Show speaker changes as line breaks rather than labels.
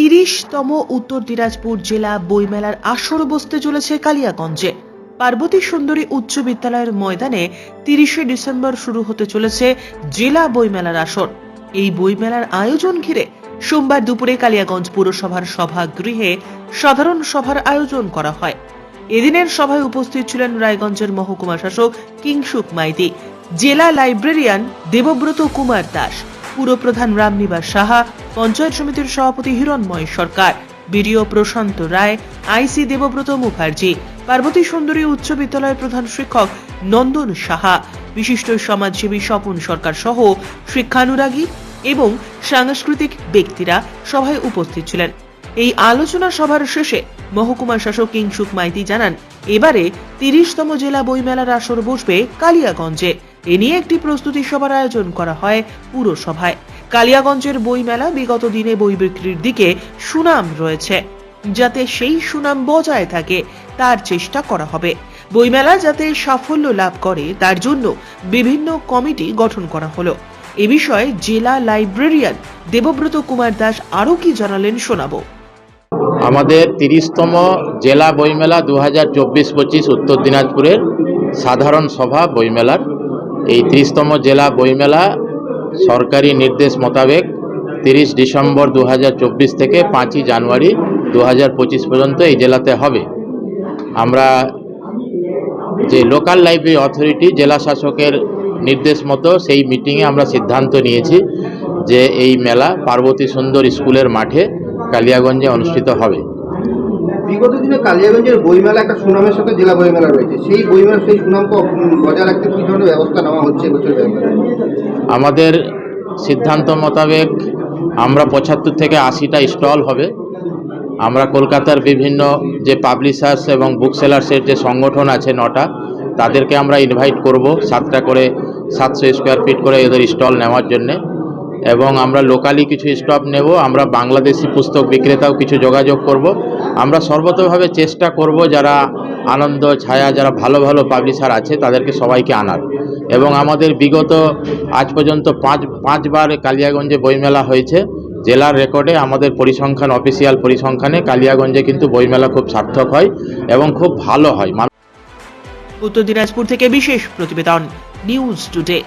তিরিশতম উত্তর দিনাজপুর জেলা বইমেলার আসর বসতে চলেছে কালিয়াগঞ্জে। পার্বতী সুন্দরী উচ্চ বিদ্যালয়ের ময়দানে তিরিশে ডিসেম্বর শুরু হতে চলেছে জেলা বইমেলার আসর। এই বইমেলার আয়োজন ঘিরে সোমবার দুপুরে কালিয়াগঞ্জ পুরসভার সভাগৃহে সাধারণ সভার আয়োজন করা হয়। এদিনের সভায় উপস্থিত ছিলেন রায়গঞ্জের মহকুমা শাসক কিংসুক মাইতি, জেলা লাইব্রেরিয়ান দেবব্রত কুমার দাস পুরপ্রধান রামনিবাস সাহা, পঞ্চায়েত সমিতির সভাপতি হিরণময় সরকার, বিডিও প্রশান্ত রায়, আইসি দেবব্রত মুখার্জি, পার্বতী সুন্দরী উচ্চ বিদ্যালয়ের প্রধান শিক্ষক নন্দন সাহা, বিশিষ্ট সমাজসেবী স্বপন সরকার সহ শিক্ষানুরাগী এবং সাংস্কৃতিক ব্যক্তিরা সভায় উপস্থিত ছিলেন। এই আলোচনা সভার শেষে মহকুমা শাসক কিংসুক মাইতি জানান, এবারে তিরিশতম জেলা বইমেলার আসর বসবে কালিয়াগঞ্জে। এ নিয়ে একটি প্রস্তুতি সভার আয়োজন করা হয় পুরসভায়। কালিয়াগঞ্জের বইমেলা বিগত দিনে বই বিক্রির দিকে সুনাম রয়েছে। যাতে সেই সুনাম বজায় থাকে, তার চেষ্টা করা হবে। বইমেলা যাতে সাফল্য লাভ করে, তার জন্য বিভিন্ন কমিটি গঠন করা হলো। এ বিষয়ে জেলা লাইব্রেরিয়ান দেবব্রত কুমার দাস আরও কি জানালেন শোনাবো।
আমাদের তিরিশতম জেলা বইমেলা দু হাজার চব্বিশ পঁচিশ উত্তর দিনাজপুরের সাধারণ সভা বইমেলার এই ত্রিশতম জেলা বইমেলা সরকারি নির্দেশ মোতাবেক তিরিশ ডিসেম্বর দু হাজার চব্বিশ থেকে পাঁচই জানুয়ারি দু হাজার পঁচিশ পর্যন্ত এই জেলাতে হবে। আমরা যে লোকাল লাইব্রেরি অথরিটি, জেলা শাসকের নির্দেশ মতো সেই মিটিংয়ে আমরা সিদ্ধান্ত নিয়েছি যে এই মেলা পার্বতী সুন্দর স্কুলের মাঠে কালিয়াগঞ্জে অনুষ্ঠিত হবে।
বিগত দিনে কালিয়াগঞ্জের বইমেলা একটা সুনামের সাথে জেলা বইমেলা রয়েছে। সেই বইমেলা সেই সুনামকে বজায় রাখতে কি ধরনের ব্যবস্থা নেওয়া হচ্ছে এবছর
আমাদের সিদ্ধান্ত মোতাবেক আমরা পঁচাত্তর থেকে আশিটা স্টল হবে। আমরা কলকাতার বিভিন্ন যে পাবলিশার্স এবং বুক সেলার্সের যে সংগঠন আছে নটা, তাদেরকে আমরা ইনভাইট করব সাতটা করে সাতশো স্কোয়ার ফিট করে এদের স্টল নেওয়ার জন্যে। এবং আমরা লোকালি কিছু স্টপ নেব, আমরা বাংলাদেশি পুস্তক বিক্রেতাও কিছু যোগাযোগ করব। আমরা সর্বতভাবে চেষ্টা করব যারা আনন্দ, ছায়া, যারা ভালো ভালো পাবলিশার আছে, তাদেরকে সবাইকে আনার। এবং আমাদের বিগত, আজ পর্যন্ত পাঁচ, পাঁচবার কালিয়াগঞ্জে বইমেলা হয়েছে। জেলার রেকর্ডে আমাদের পরিসংখ্যান অফিসিয়াল পরিসংখ্যানে কালিয়াগঞ্জে কিন্তু বইমেলা খুব সার্থক হয় এবং খুব ভালো হয়।
উত্তর দিনাজপুর থেকে বিশেষ প্রতিবেদন নিউজ টুডে